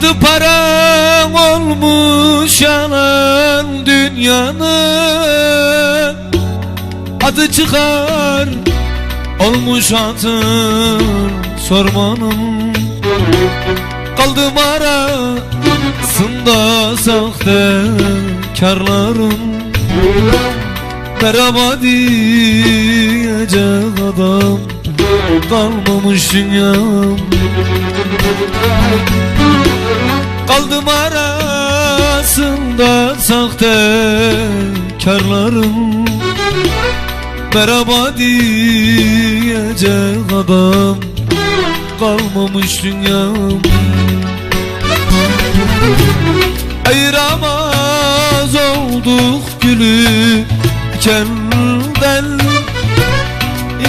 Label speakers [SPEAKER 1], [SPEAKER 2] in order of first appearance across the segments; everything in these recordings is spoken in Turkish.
[SPEAKER 1] Adı param olmuş yalan dünyanın. Adı çıkar olmuş atın sormanın Kaldım arasında sahte karların Merhaba diyecek adam kalmamış dünyam Kaldım arasında sahte karların Merhaba diyecek adam kalmamış dünyam. Ayıramaz olduk gülü dikenlerden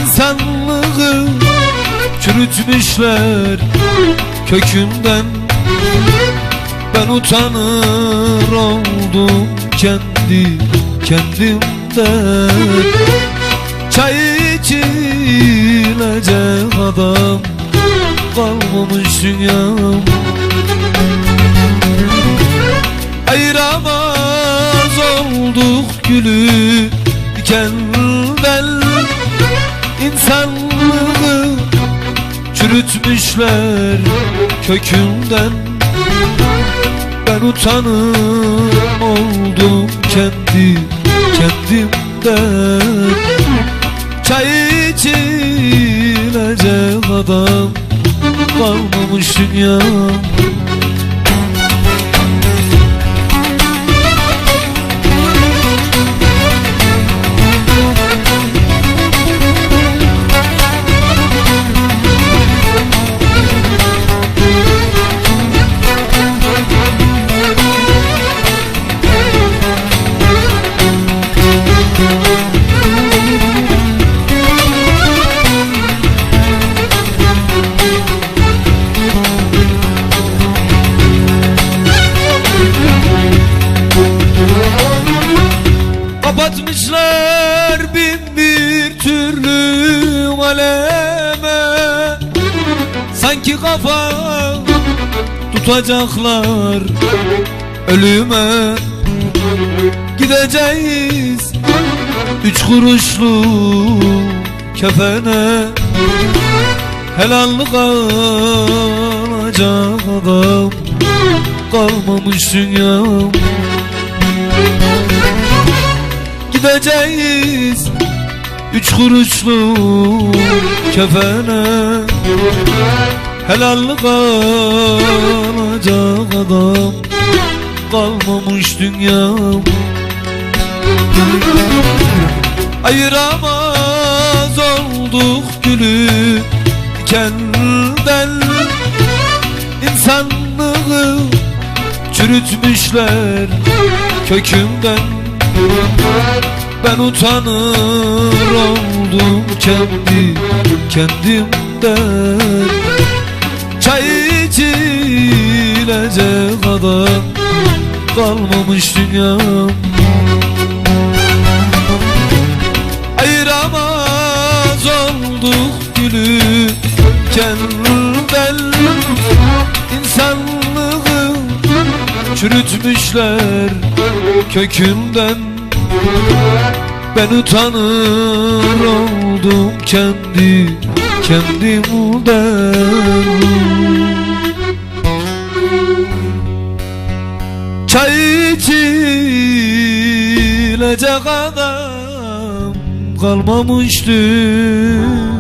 [SPEAKER 1] İnsanlığı çürütmüşler kökünden Ben utanır oldum kendi kendimden Çay içilecek adam kalmamış dünyam. Ayıramaz olduk gülü dikenlerden İnsanlığı çürütmüşler kökünden Ben utanır oldum kendi kendimden. Çay içilecek adam kalmamış dünyam Kapatmışlar bin bir türlü aleme. Sanki kafa tutacaklar ölüme. Gideceğiz üç kuruşlu kefene. Helallik alacak adam kalmamış dünyam Gideceğiz üç kuruşlu kefene. Helallik alacak adam kalmamış dünyam. Ayıramaz olduk gülü dikenlerden İnsanlığı çürütmüşler kökünden ben utanır oldum kendi kendimden. Çay içilecek adam kalmamış dünyam. Ayıramaz olduk gülü kendinden. İnsanlığı çürütmüşler kökünden. Ben utanır oldum kendi kendimden Çay içilecek adam kalmamış dünya